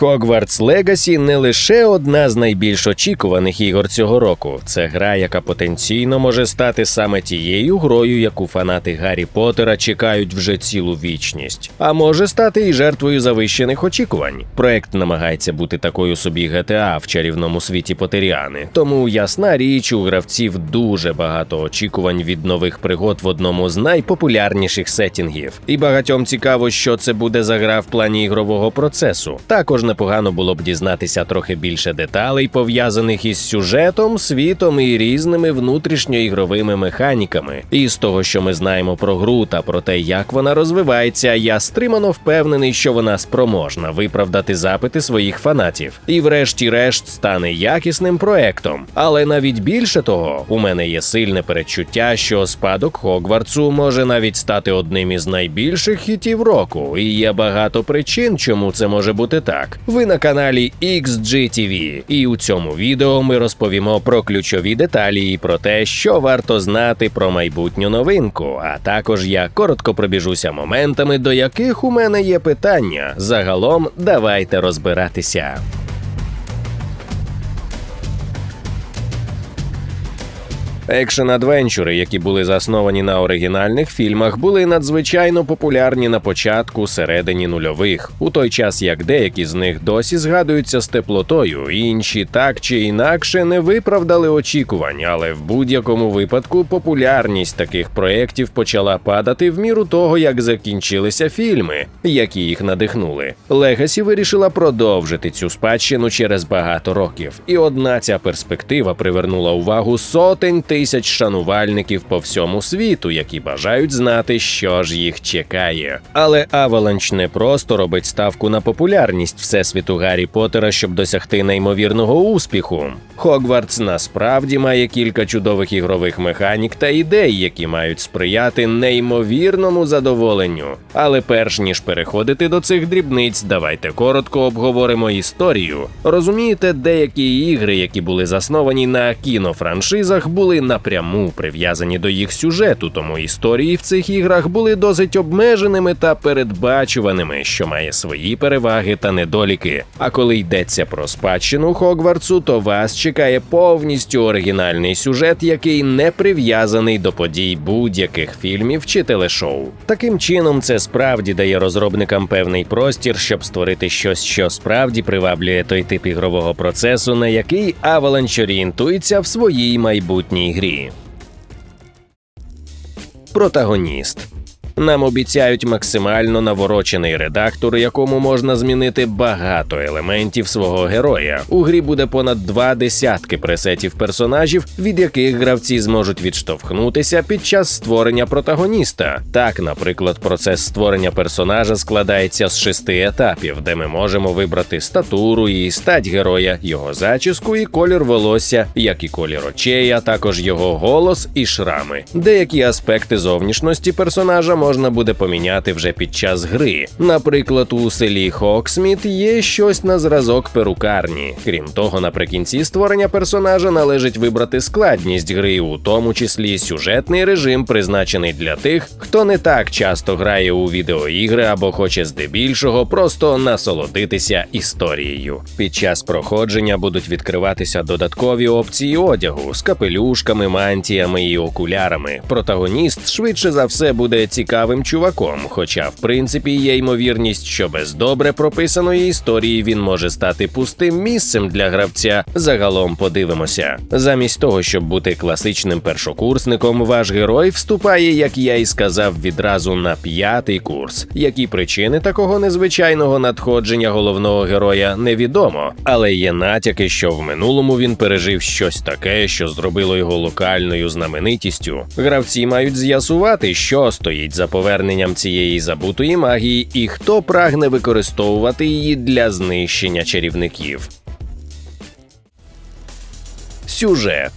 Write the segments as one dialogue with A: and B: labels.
A: Hogwarts Legacy не лише одна з найбільш очікуваних ігор цього року. Це гра, яка потенційно може стати саме тією грою, яку фанати Гаррі Поттера чекають вже цілу вічність, а може стати і жертвою завищених очікувань. Проект намагається бути такою собі GTA в чарівному світі Потеріани. Тому ясна річ, у гравців дуже багато очікувань від нових пригод в одному з найпопулярніших сетінгів. І багатьом цікаво, що це буде за гра в плані ігрового процесу. Також непогано було б дізнатися трохи більше деталей, пов'язаних із сюжетом, світом і різними внутрішньоігровими механіками. І з того, що ми знаємо про гру та про те, як вона розвивається, я стримано впевнений, що вона спроможна виправдати запити своїх фанатів, і, врешті-решт, стане якісним проектом. Але навіть більше того, у мене є сильне передчуття, що спадок Хогвартсу може навіть стати одним із найбільших хітів року, і є багато причин, чому це може бути так. Ви на каналі XGTV, і у цьому відео ми розповімо про ключові деталі і про те, що варто знати про майбутню новинку. А також я коротко пробіжуся моментами, до яких у мене є питання. Загалом давайте розбиратися. Екшен-адвенчури, які були засновані на оригінальних фільмах, були надзвичайно популярні на початку середині нульових, у той час як деякі з них досі згадуються з теплотою, інші так чи інакше не виправдали очікувань, але в будь-якому випадку популярність таких проєктів почала падати в міру того, як закінчилися фільми, які їх надихнули. Легасі вирішила продовжити цю спадщину через багато років, і одна ця перспектива привернула увагу сотень тисяч шанувальників по всьому світу, які бажають знати, що ж їх чекає. Але Avalanche не просто робить ставку на популярність всесвіту Гаррі Поттера, щоб досягти неймовірного успіху. Хогвартс насправді має кілька чудових ігрових механік та ідей, які мають сприяти неймовірному задоволенню. Але перш ніж переходити до цих дрібниць, давайте коротко обговоримо історію. Розумієте, деякі ігри, які були засновані на кінофраншизах, були напряму прив'язані до їх сюжету, тому історії в цих іграх були досить обмеженими та передбачуваними, що має свої переваги та недоліки. А коли йдеться про спадщину Хогвартсу, то вас чекає повністю оригінальний сюжет, який не прив'язаний до подій будь-яких фільмів чи телешоу. Таким чином, це справді дає розробникам певний простір, щоб створити щось, що справді приваблює той тип ігрового процесу, на який Avalanche орієнтується в своїй майбутній грі. Протагоніст. Нам обіцяють максимально наворочений редактор, якому можна змінити багато елементів свого героя. У грі буде понад два десятки пресетів персонажів, від яких гравці зможуть відштовхнутися під час створення протагоніста. Так, наприклад, процес створення персонажа складається з шести етапів, де ми можемо вибрати статуру і стать героя, його зачіску і колір волосся, як і колір очей, а також його голос і шрами. Деякі аспекти зовнішності персонажа можна буде поміняти вже під час гри. Наприклад, у селі Хоксміт є щось на зразок перукарні. Крім того, наприкінці створення персонажа належить вибрати складність гри, у тому числі сюжетний режим, призначений для тих, хто не так часто грає у відеоігри або хоче здебільшого просто насолодитися історією. Під час проходження будуть відкриватися додаткові опції одягу з капелюшками, мантіями і окулярами. Протагоніст швидше за все буде цікавим чуваком, хоча, в принципі, є ймовірність, що без добре прописаної історії він може стати пустим місцем для гравця. Загалом подивимося. Замість того, щоб бути класичним першокурсником, ваш герой вступає, як я і сказав, відразу на п'ятий курс. Які причини такого незвичайного надходження головного героя невідомо, але є натяки, що в минулому він пережив щось таке, що зробило його локальною знаменитістю. Гравці мають з'ясувати, що стоїть за поверненням цієї забутої магії і хто прагне використовувати її для знищення чарівників. Сюжет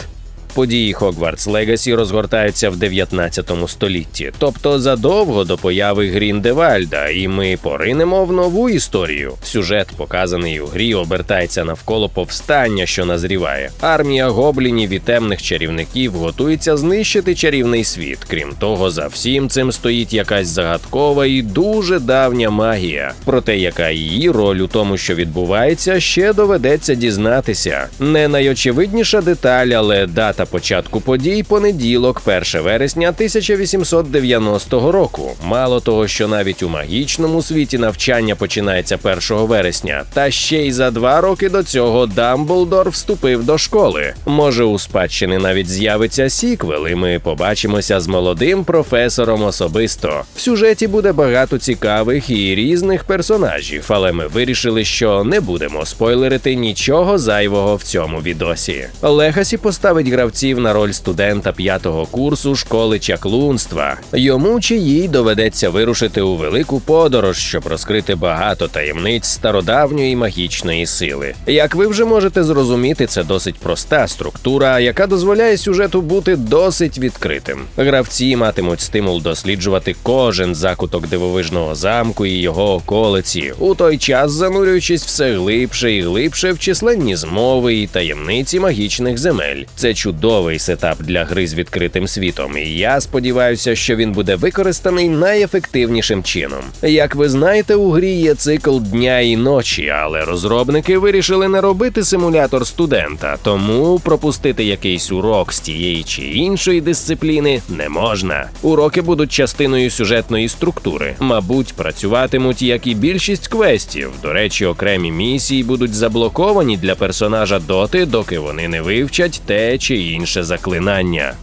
A: Події Хогвартс Легасі розгортаються в 19 столітті, тобто задовго до появи Гріндевальда, і ми поринемо в нову історію. Сюжет, показаний у грі, обертається навколо повстання, що назріває. Армія гоблінів і темних чарівників готується знищити чарівний світ. Крім того, за всім цим стоїть якась загадкова і дуже давня магія. Проте, яка її роль у тому, що відбувається, ще доведеться дізнатися. Не найочевидніша деталь, але дата початку подій понеділок, 1 вересня 1890 року. Мало того, що навіть у магічному світі навчання починається 1 вересня, та ще й за два роки до цього Дамблдор вступив до школи. Може, у спадщини навіть з'явиться сіквел, і ми побачимося з молодим професором особисто. В сюжеті буде багато цікавих і різних персонажів, але ми вирішили, що не будемо спойлерити нічого зайвого в цьому відосі. Легасі поставить гравців на роль студента п'ятого курсу школи чаклунства. Йому чи їй доведеться вирушити у велику подорож, щоб розкрити багато таємниць стародавньої магічної сили. Як ви вже можете зрозуміти, це досить проста структура, яка дозволяє сюжету бути досить відкритим. Гравці матимуть стимул досліджувати кожен закуток дивовижного замку і його околиці, у той час занурюючись все глибше і глибше в численні змови і таємниці магічних земель. Це чудовий сетап для гри з відкритим світом, і я сподіваюся, що він буде використаний найефективнішим чином. Як ви знаєте, у грі є цикл дня і ночі, але розробники вирішили не робити симулятор студента, тому пропустити якийсь урок з тієї чи іншої дисципліни не можна. Уроки будуть частиною сюжетної структури. Мабуть, працюватимуть як і більшість квестів. До речі, окремі місії будуть заблоковані для персонажа доти, доки вони не вивчать те чи інше заклинання.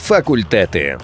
A: Факультети.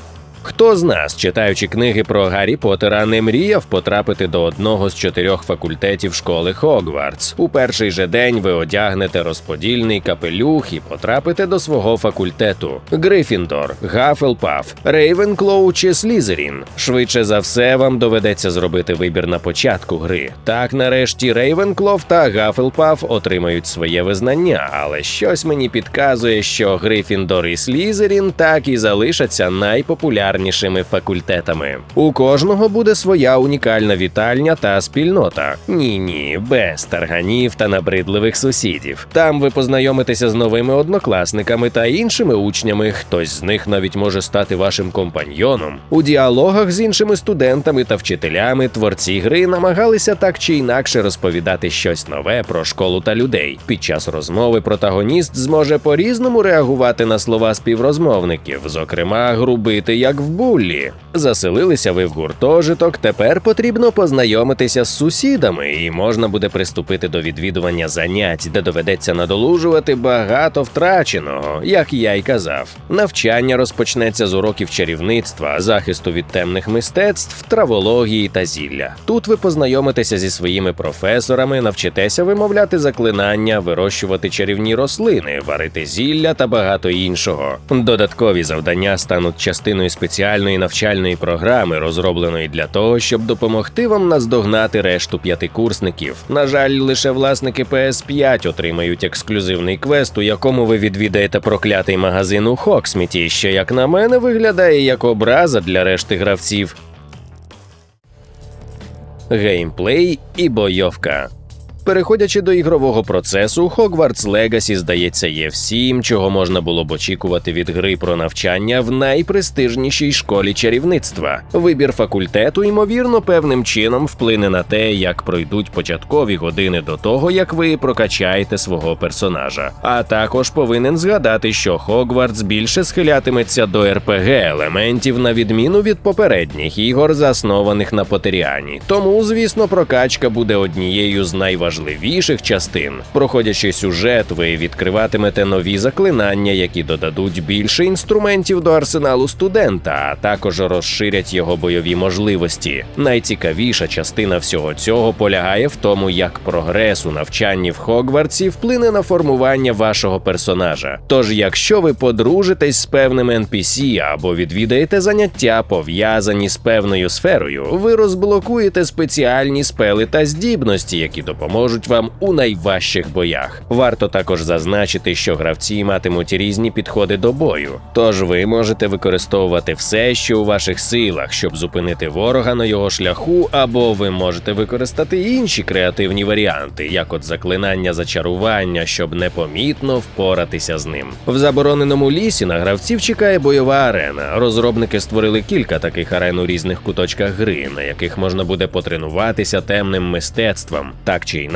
A: Хто з нас, читаючи книги про Гаррі Поттера, не мріяв потрапити до одного з чотирьох факультетів школи Хогвартс? У перший же день ви одягнете розподільний капелюх і потрапите до свого факультету: Грифіндор, Гафелпаф, Рейвенклоу чи Слізерін. Швидше за все, вам доведеться зробити вибір на початку гри. Так, нарешті, Рейвенклов та Гафелпаф отримають своє визнання, але щось мені підказує, що Грифіндор і Слізерін так і залишаться найпопулярнішими факультетами. У кожного буде своя унікальна вітальня та спільнота. Ні, ні, без тарганів та набридливих сусідів. Там ви познайомитеся з новими однокласниками та іншими учнями. Хтось з них навіть може стати вашим компаньйоном. У діалогах з іншими студентами та вчителями творці гри намагалися так чи інакше розповідати щось нове про школу та людей. Під час розмови протагоніст зможе по-різному реагувати на слова співрозмовників, зокрема, грубити як в буллі. Заселилися ви в гуртожиток. Тепер потрібно познайомитися з сусідами, і можна буде приступити до відвідування занять, де доведеться надолужувати багато втраченого, як я й казав. Навчання розпочнеться з уроків чарівництва, захисту від темних мистецтв, травології та зілля. Тут ви познайомитеся зі своїми професорами, навчитеся вимовляти заклинання, вирощувати чарівні рослини, варити зілля та багато іншого. Додаткові завдання стануть частиною спеціальної навчальної програми, розробленої для того, щоб допомогти вам наздогнати решту п'ятикурсників. На жаль, лише власники PS5 отримають ексклюзивний квест, у якому ви відвідаєте проклятий магазин у Хоксміті, що, як на мене, виглядає як образа для решти гравців. Геймплей і бойовка. Переходячи до ігрового процесу, Hogwarts Legacy, здається, є всім, чого можна було б очікувати від гри про навчання в найпрестижнішій школі чарівництва. Вибір факультету, ймовірно, певним чином вплине на те, як пройдуть початкові години до того, як ви прокачаєте свого персонажа. А також повинен згадати, що Хогвартс більше схилятиметься до РПГ елементів на відміну від попередніх ігор, заснованих на Потеріані. Тому, звісно, прокачка буде однією з найважливіших частин. Проходячи сюжет, ви відкриватимете нові заклинання, які додадуть більше інструментів до арсеналу студента, а також розширять його бойові можливості. Найцікавіша частина всього цього полягає в тому, як прогрес у навчанні в Хогвартсі вплине на формування вашого персонажа. Тож, якщо ви подружитесь з певним NPC або відвідаєте заняття, пов'язані з певною сферою, ви розблокуєте спеціальні спели та здібності, які допоможуть допоможуть вам у найважчих боях. Варто також зазначити, що гравці матимуть різні підходи до бою, тож ви можете використовувати все, що у ваших силах, щоб зупинити ворога на його шляху, або ви можете використати інші креативні варіанти, як от заклинання зачарування, щоб непомітно впоратися з ним. В забороненому лісі на гравців чекає бойова арена. Розробники створили кілька таких арен у різних куточках гри, на яких можна буде потренуватися темним мистецтвом. Так чи інакше,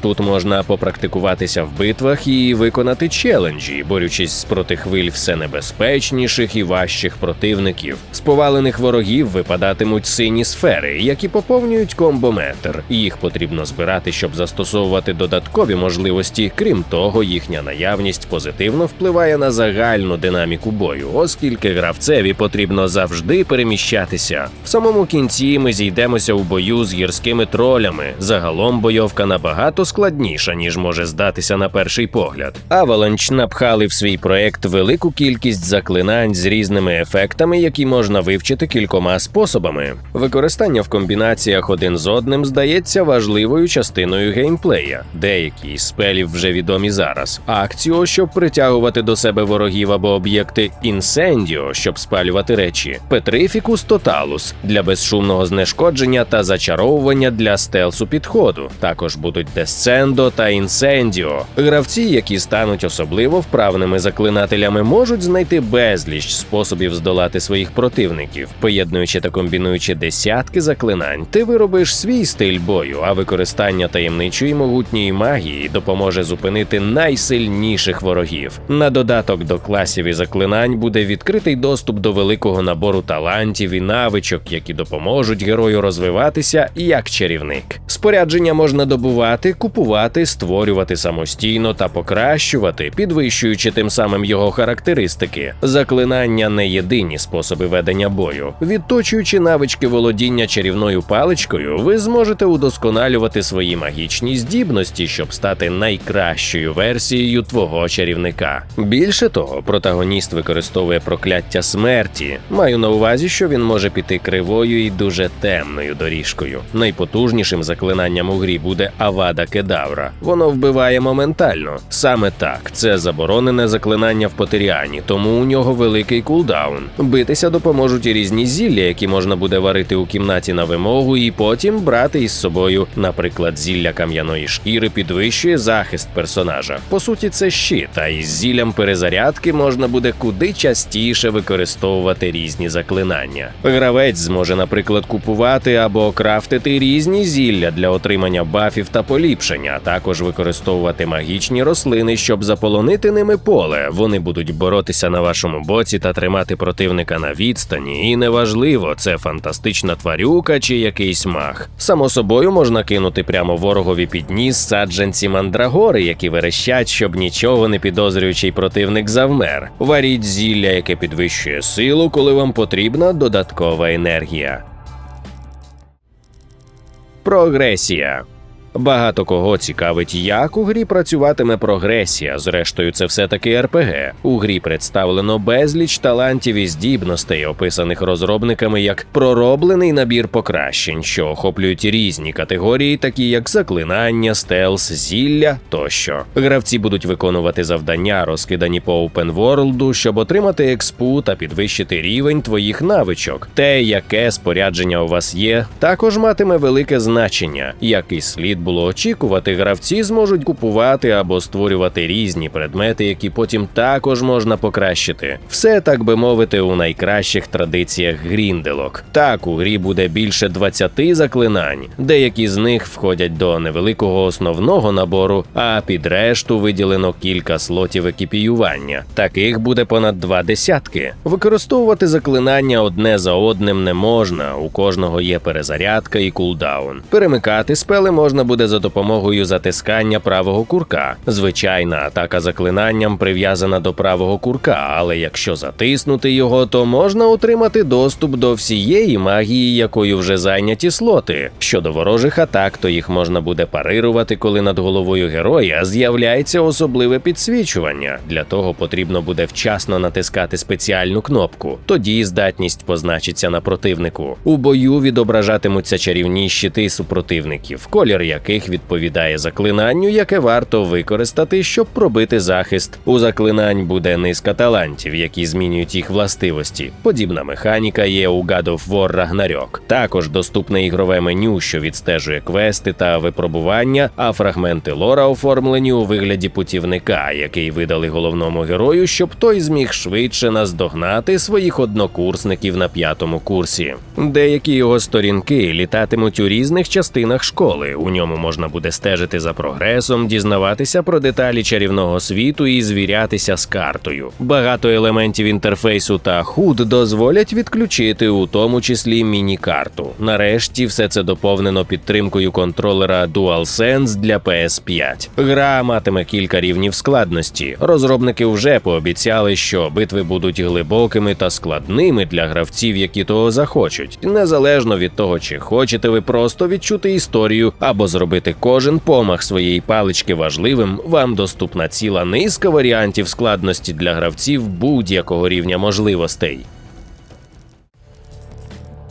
A: тут можна попрактикуватися в битвах і виконати челенджі, борючись проти хвиль все небезпечніших і важчих противників. З повалених ворогів випадатимуть сині сфери, які поповнюють комбометр. Їх потрібно збирати, щоб застосовувати додаткові можливості. Крім того, їхня наявність позитивно впливає на загальну динаміку бою, оскільки гравцеві потрібно завжди переміщатися. В самому кінці ми зійдемося у бою з гірськими тролями. Загалом бойовка набагато складніша, ніж може здатися на перший погляд. Аваланч напхали в свій проект велику кількість заклинань з різними ефектами, які можна вивчити кількома способами. Використання в комбінаціях один з одним здається важливою частиною геймплея. Деякі з спелів вже відомі зараз. Акціо, щоб притягувати до себе ворогів або об'єкти інсендіо, щоб спалювати речі, Петрифікус Тоталус для безшумного знешкодження та зачаровування для стелсу підходу. Також будуть Десцендо та Інсендіо. Гравці, які стануть особливо вправними заклинателями, можуть знайти безліч способів здолати своїх противників, поєднуючи та комбінуючи десятки заклинань. Ти виробиш свій стиль бою, а використання таємничої могутньої магії допоможе зупинити найсильніших ворогів. На додаток до класів і заклинань буде відкритий доступ до великого набору талантів і навичок, які допоможуть герою розвиватися як чарівник. Спорядження можна добувати, купувати, створювати самостійно та покращувати, підвищуючи тим самим його характеристики. Заклинання не єдині способи ведення бою. Відточуючи навички володіння чарівною паличкою, ви зможете удосконалювати свої магічні здібності, щоб стати найкращою версією твого чарівника. Більше того, протагоніст використовує прокляття смерті. Маю на увазі, що він може піти кривою і дуже темною доріжкою. Найпотужнішим заклинанням у грі буде Авада Кедавра. Воно вбиває моментально. Саме так, це заборонене заклинання в Потеріані, тому у нього великий кулдаун. Битися допоможуть і різні зілля, які можна буде варити у кімнаті на вимогу, і потім брати із собою, наприклад, зілля кам'яної шкіри підвищує захист персонажа. По суті, це щит, а із зіллям перезарядки можна буде куди частіше використовувати різні заклинання. Гравець зможе, наприклад, купувати або крафтити різні зілля для отримання бафів та поліпшення, а також використовувати магічні рослини, щоб заполонити ними поле. Вони будуть боротися на вашому боці та тримати противника на відстані. І неважливо, це фантастична тварюка чи якийсь маг. Само собою можна кинути прямо ворогові під ніс саджанці мандрагори, які верещать, щоб нічого не підозрюючий противник завмер. Варіть зілля, яке підвищує силу, коли вам потрібна додаткова енергія. Прогресія. Багато кого цікавить, як у грі працюватиме прогресія. Зрештою, це все таки РПГ. У грі представлено безліч талантів і здібностей, описаних розробниками як пророблений набір покращень, що охоплюють різні категорії, такі як заклинання, стелс, зілля тощо. Гравці будуть виконувати завдання, розкидані по опенворлду, щоб отримати експу та підвищити рівень твоїх навичок. Те, яке спорядження у вас є, також матиме велике значення, як і слід було очікувати, гравці зможуть купувати або створювати різні предмети, які потім також можна покращити. Все так би мовити, у найкращих традиціях грінделок. Так, у грі буде більше 20 заклинань. Деякі з них входять до невеликого основного набору, а під решту виділено кілька слотів екіпіювання. Таких буде понад два десятки. Використовувати заклинання одне за одним не можна. У кожного є перезарядка і кулдаун. Перемикати спели можна буде за допомогою затискання правого курка. Звичайна атака заклинанням прив'язана до правого курка, але якщо затиснути його, то можна отримати доступ до всієї магії, якою вже зайняті слоти. Щодо ворожих атак, то їх можна буде парирувати, коли над головою героя з'являється особливе підсвічування. Для того потрібно буде вчасно натискати спеціальну кнопку. Тоді здатність позначиться на противнику. У бою відображатимуться чарівні щити супротивників, колір яких відповідає заклинанню, яке варто використати, щоб пробити захист. У заклинань буде низка талантів, які змінюють їх властивості. Подібна механіка є у God of War Ragnarok. Також доступне ігрове меню, що відстежує квести та випробування, а фрагменти лора оформлені у вигляді путівника, який видали головному герою, щоб той зміг швидше наздогнати своїх однокурсників на п'ятому курсі. Деякі його сторінки літатимуть у різних частинах школи. У ньому можна буде стежити за прогресом, дізнаватися про деталі чарівного світу і звірятися з картою. Багато елементів інтерфейсу та худ дозволять відключити, у тому числі міні-карту. Нарешті все це доповнено підтримкою контролера DualSense для PS5. Гра матиме кілька рівнів складності. Розробники вже пообіцяли, що битви будуть глибокими та складними для гравців, які того захочуть, незалежно від того, чи хочете ви просто відчути історію або зробити кожен помах своєї палички важливим. Вам доступна ціла низка варіантів складності для гравців будь-якого рівня можливостей.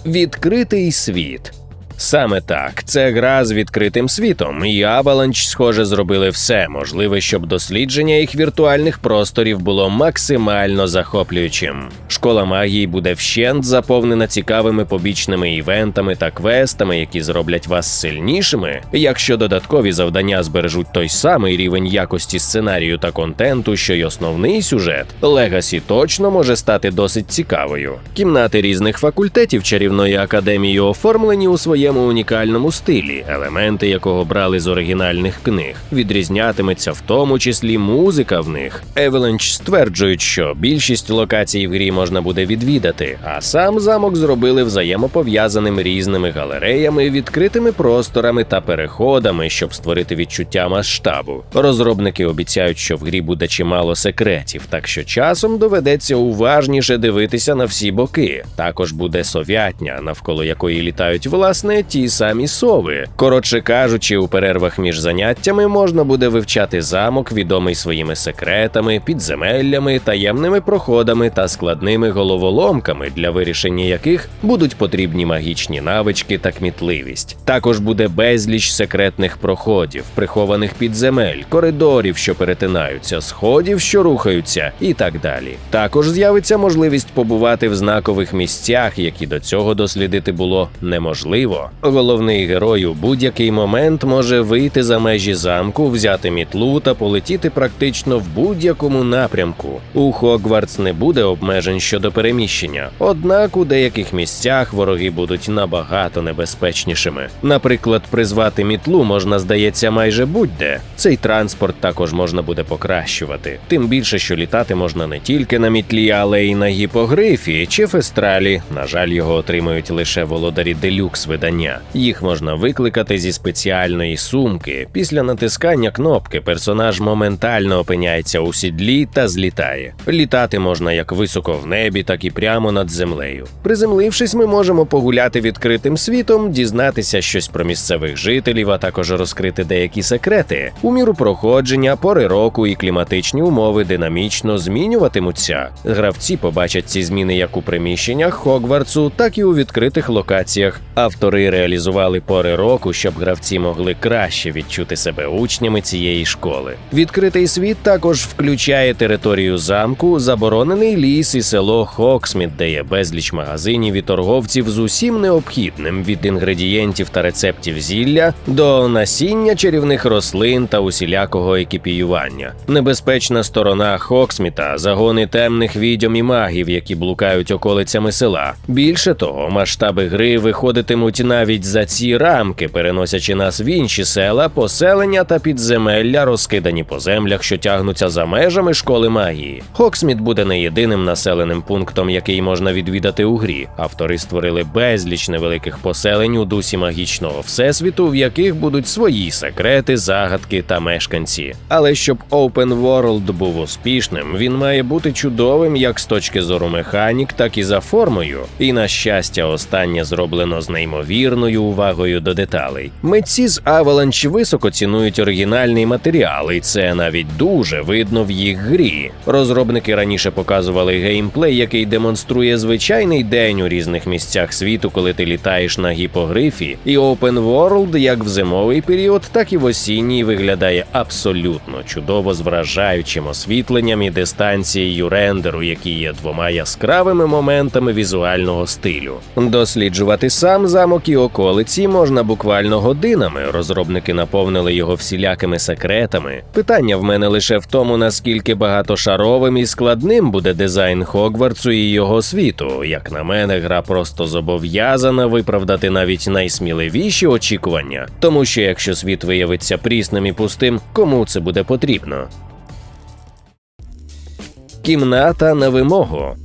A: Відкритий світ. Саме так, це гра з відкритим світом, і Avalanche, схоже, зробили все можливе, щоб дослідження їх віртуальних просторів було максимально захоплюючим. Школа магії буде вщент заповнена цікавими побічними івентами та квестами, які зроблять вас сильнішими. Якщо додаткові завдання збережуть той самий рівень якості сценарію та контенту, що й основний сюжет, Легасі точно може стати досить цікавою. Кімнати різних факультетів чарівної академії оформлені у своєму унікальному стилі, елементи якого брали з оригінальних книг. Відрізнятиметься в тому числі музика в них. Avalanche стверджують, що більшість локацій в грі можна буде відвідати, а сам замок зробили взаємопов'язаним різними галереями, відкритими просторами та переходами, щоб створити відчуття масштабу. Розробники обіцяють, що в грі буде чимало секретів, так що часом доведеться уважніше дивитися на всі боки. Також буде совятня, навколо якої літають власне ті самі сови. Коротше кажучи, у перервах між заняттями можна буде вивчати замок, відомий своїми секретами, підземеллями, таємними проходами та складними головоломками, для вирішення яких будуть потрібні магічні навички та кмітливість. Також буде безліч секретних проходів, прихованих підземель, коридорів, що перетинаються, сходів, що рухаються, і так далі. Також з'явиться можливість побувати в знакових місцях, які до цього дослідити було неможливо. Головний герой у будь-який момент може вийти за межі замку, взяти мітлу та полетіти практично в будь-якому напрямку. У Хогвартс не буде обмежень щодо переміщення, однак у деяких місцях вороги будуть набагато небезпечнішими. Наприклад, призвати мітлу можна, здається, майже будь-де. Цей транспорт також можна буде покращувати. Тим більше, що літати можна не тільки на мітлі, але й на гіпогрифі чи фестралі. На жаль, його отримають лише володарі делюкс видання. Їх можна викликати зі спеціальної сумки. Після натискання кнопки персонаж моментально опиняється у сідлі та злітає. Літати можна як високо в небі, так і прямо над землею. Приземлившись, ми можемо погуляти відкритим світом, дізнатися щось про місцевих жителів, а також розкрити деякі секрети. У міру проходження, пори року і кліматичні умови динамічно змінюватимуться. Гравці побачать ці зміни як у приміщеннях Хогвартсу, так і у відкритих локаціях. Автори реалізували пори року, щоб гравці могли краще відчути себе учнями цієї школи. Відкритий світ також включає територію замку, заборонений ліс і село Хоксміт, де є безліч магазинів і торговців з усім необхідним від інгредієнтів та рецептів зілля до насіння чарівних рослин та усілякого екіпіювання. Небезпечна сторона Хоксміта загони темних відьом і магів, які блукають околицями села. Більше того, масштаби гри виходитимуть навіть за ці рамки, переносячи нас в інші села, поселення та підземелля, розкидані по землях, що тягнуться за межами школи магії. Хоксміт буде не єдиним населеним пунктом, який можна відвідати у грі. Автори створили безліч невеликих поселень у дусі магічного всесвіту, в яких будуть свої секрети, загадки та мешканці. Але щоб Open World був успішним, він має бути чудовим як з точки зору механік, так і за формою. І на щастя, останнє зроблено з неймовірним неймовірною увагою до деталей. Митці з Avalanche високо цінують оригінальний матеріал, і це навіть дуже видно в їх грі. Розробники раніше показували геймплей, який демонструє звичайний день у різних місцях світу, коли ти літаєш на гіпогрифі, і Open World як в зимовий період, так і в осінній виглядає абсолютно чудово з вражаючим освітленням і дистанцією рендеру, які є двома яскравими моментами візуального стилю. Досліджувати сам замок і околиці можна буквально годинами. Розробники наповнили його всілякими секретами. Питання в мене лише в тому, наскільки багатошаровим і складним буде дизайн Хогвартсу і його світу. Як на мене, гра просто зобов'язана виправдати навіть найсміливіші очікування, тому що якщо світ виявиться прісним і пустим, кому це буде потрібно? Кімната на вимогу.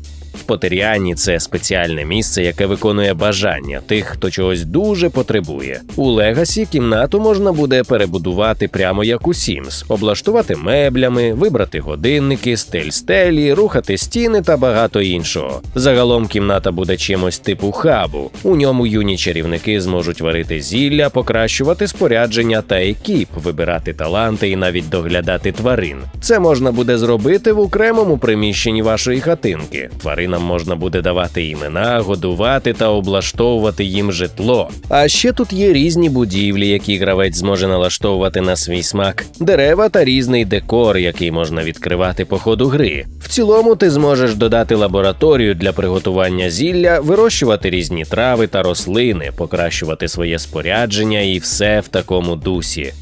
A: Потеріані це спеціальне місце, яке виконує бажання тих, хто чогось дуже потребує. У Легасі кімнату можна буде перебудувати прямо як у Sims, облаштувати меблями, вибрати годинники, стель стелі, рухати стіни та багато іншого. Загалом кімната буде чимось типу хабу. У ньому юні чарівники зможуть варити зілля, покращувати спорядження та екіп, вибирати таланти і навіть доглядати тварин. Це можна буде зробити в окремому приміщенні вашої хатинки. Тваринам можна буде давати імена, годувати та облаштовувати їм житло. А ще тут є різні будівлі, які гравець зможе налаштовувати на свій смак, дерева та різний декор, який можна відкривати по ходу гри. В цілому ти зможеш додати лабораторію для приготування зілля, вирощувати різні трави та рослини, покращувати своє спорядження і все в такому дусі.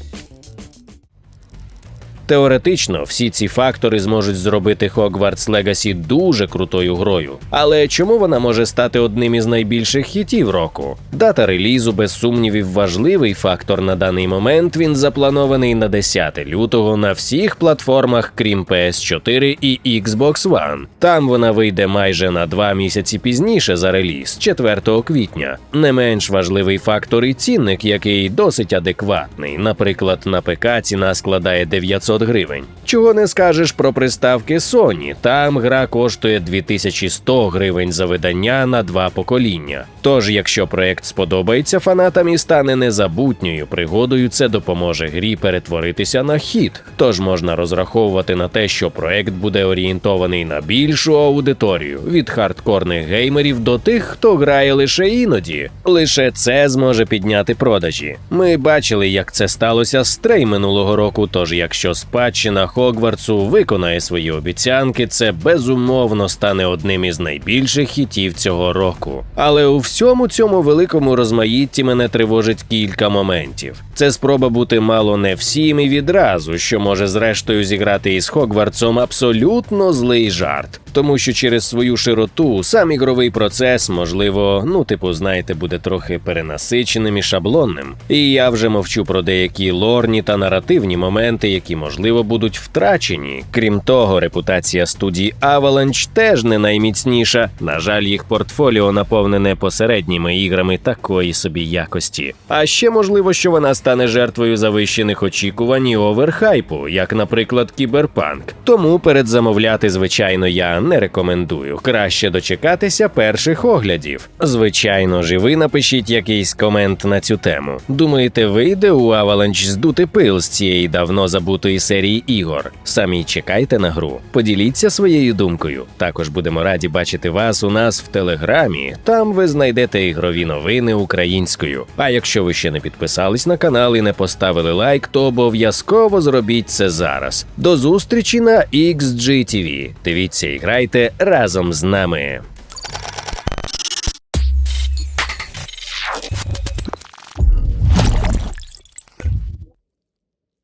A: Теоретично, всі ці фактори зможуть зробити Hogwarts Legacy дуже крутою грою. Але чому вона може стати одним із найбільших хітів року? Дата релізу, без сумнівів, важливий фактор на даний момент. Він запланований на 10 лютого на всіх платформах, крім PS4 і Xbox One. Там вона вийде майже на два місяці пізніше за реліз, 4 квітня. Не менш важливий фактор і цінник, який досить адекватний. Наприклад, на ПК ціна складає 900 гривень. Чого не скажеш про приставки Sony? Там гра коштує 2100 гривень за видання на два покоління. Тож, якщо проект сподобається фанатам і стане незабутньою пригодою, це допоможе грі перетворитися на хіт. Тож можна розраховувати на те, що проект буде орієнтований на більшу аудиторію від хардкорних геймерів до тих, хто грає лише іноді. Лише це зможе підняти продажі. Ми бачили, як це сталося з Трей минулого року. Тож, якщо спадщина Хогвартсу виконає свої обіцянки, це безумовно стане одним із найбільших хітів цього року. Але у всьому цьому великому розмаїтті мене тривожить кілька моментів. Це спроба бути мало не всім і відразу, що може зрештою зіграти із Хогвартсом абсолютно злий жарт. Тому що через свою широту сам ігровий процес, можливо, ну, типу, знаєте, буде трохи перенасиченим і шаблонним. І я вже мовчу про деякі лорні та наративні моменти, які, можливо, будуть втрачені. Крім того, репутація студії Avalanche теж не найміцніша. На жаль, їх портфоліо наповнене посередніми іграми такої собі якості. А ще можливо, що вона стане жертвою завищених очікувань і оверхайпу, як, наприклад, кіберпанк. Тому передзамовляти, звичайно, я не рекомендую. Краще дочекатися перших оглядів. Звичайно ж, і ви напишіть якийсь комент на цю тему. Думаєте, вийде у Avalanche здути пил з цієї давно забутої серії ігор? Самі чекайте на гру. Поділіться своєю думкою. Також будемо раді бачити вас у нас в телеграмі. Там ви знайдете ігрові новини українською. А якщо ви ще не підписались на канал і не поставили лайк, то обов'язково зробіть це зараз. До зустрічі на XGTV. Дивіться і грайте разом з нами.